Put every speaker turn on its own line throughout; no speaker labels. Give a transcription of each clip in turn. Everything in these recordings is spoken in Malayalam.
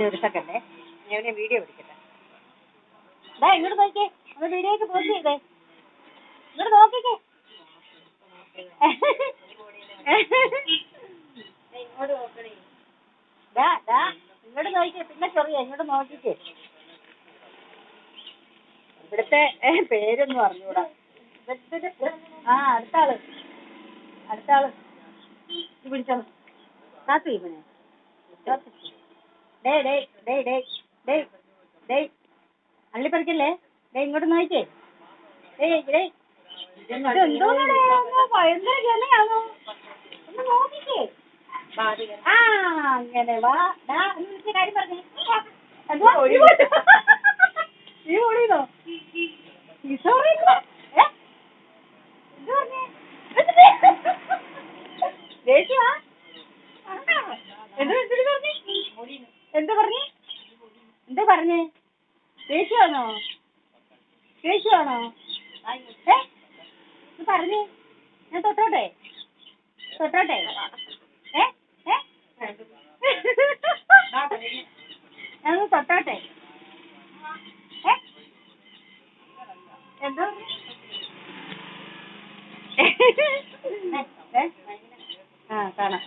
ഒരു സെക്കൻഡേ ഞാൻ വീഡിയോ പിടിക്കട്ടെ ഇങ്ങോട്ട് നോക്കിയേ വീഡിയോക്ക് പോസ്റ്റ് ചെയ്തേ. ഇങ്ങോട്ട് നോക്കിക്കേ. ഇങ്ങോട്ട് നോക്കണേ ഇങ്ങോട്ട് നോക്കിക്കേ. പിന്നെ ചെറിയ ഇങ്ങോട്ട് നോക്കിക്കേ. ഇവിടുത്തെ പേരൊന്നും അറിഞ്ഞൂടാ. ആ അടുത്ത ആൾ അടുത്ത ആൾ പിടിച്ചോളൂ. കാത്തു ഇവനെ ഡേ ഡേ ഡേ ഡേ ഡേ ഡേ അള്ളിപ്പറിക്കല്ലേ? ഡേ ഇങ്ങോട്ട് നോക്കിക്കേ. ഡേ ഡേ എന്തോന്നാണ് ഭയങ്കര ഗമയാണോ ഒന്ന് നോക്കിക്കേ. ആ അങ്ങനെ വാ. ഡാ ഒന്ന് വിളിച്ച കാര്യം പറഞ്ഞേ. എന്തുവാ? എന്താ പറഞ്ഞേ? എന്താ പറഞ്ഞേ? ദേഷ്യമാണോ? ദേഷ്യമാണോ? ഏ? പറഞ്ഞേ. ഞാൻ തൊട്ടോട്ടെ? തൊട്ടോട്ടെ? ഏ? ഏ? ഞാൻ തൊട്ടോട്ടെ? ഏ? എന്താ? ആ കാണാം.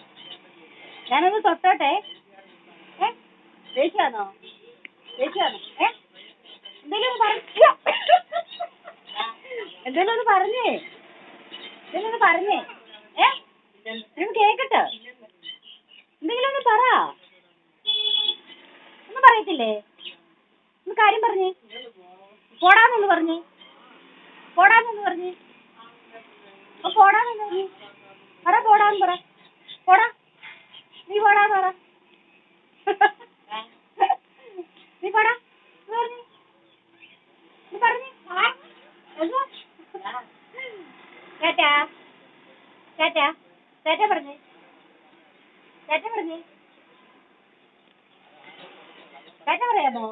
ഞാനൊന്ന് തൊട്ടോട്ടെ. ഏ? ചേച്ചിയാണോ ദേഷ്യാണോ ഏ? എന്തേലും ഒന്ന് പറഞ്ഞു എന്തേലും ഒന്ന് പറഞ്ഞേ. എന്തേലും ഒന്ന് പറഞ്ഞേ. ഏ? നിനക്ക് കേക്കട്ടെ. എന്തെങ്കിലും ഒന്ന് പറ. ഒന്നും പറയത്തില്ലേ? ഒന്ന് കാര്യം പറഞ്ഞേ. പോടാന്നൊന്ന് പറഞ്ഞേ. പോടാന്നൊന്ന് പറഞ്ഞേ. പോടാന്നൊന്ന് പറഞ്ഞേ പറ പോടാന്ന് പറ പോടാ നീ പോടാന്ന് പറ നീ പോടാ എന്ന് പറഞ്ഞേ നീ പറഞ്ഞേ എന്തുവാ? ടാറ്റാ ടാറ്റാ ടാറ്റ പറഞ്ഞേ. ടാറ്റ പറഞ്ഞേ. ടാറ്റ പറയാമോ?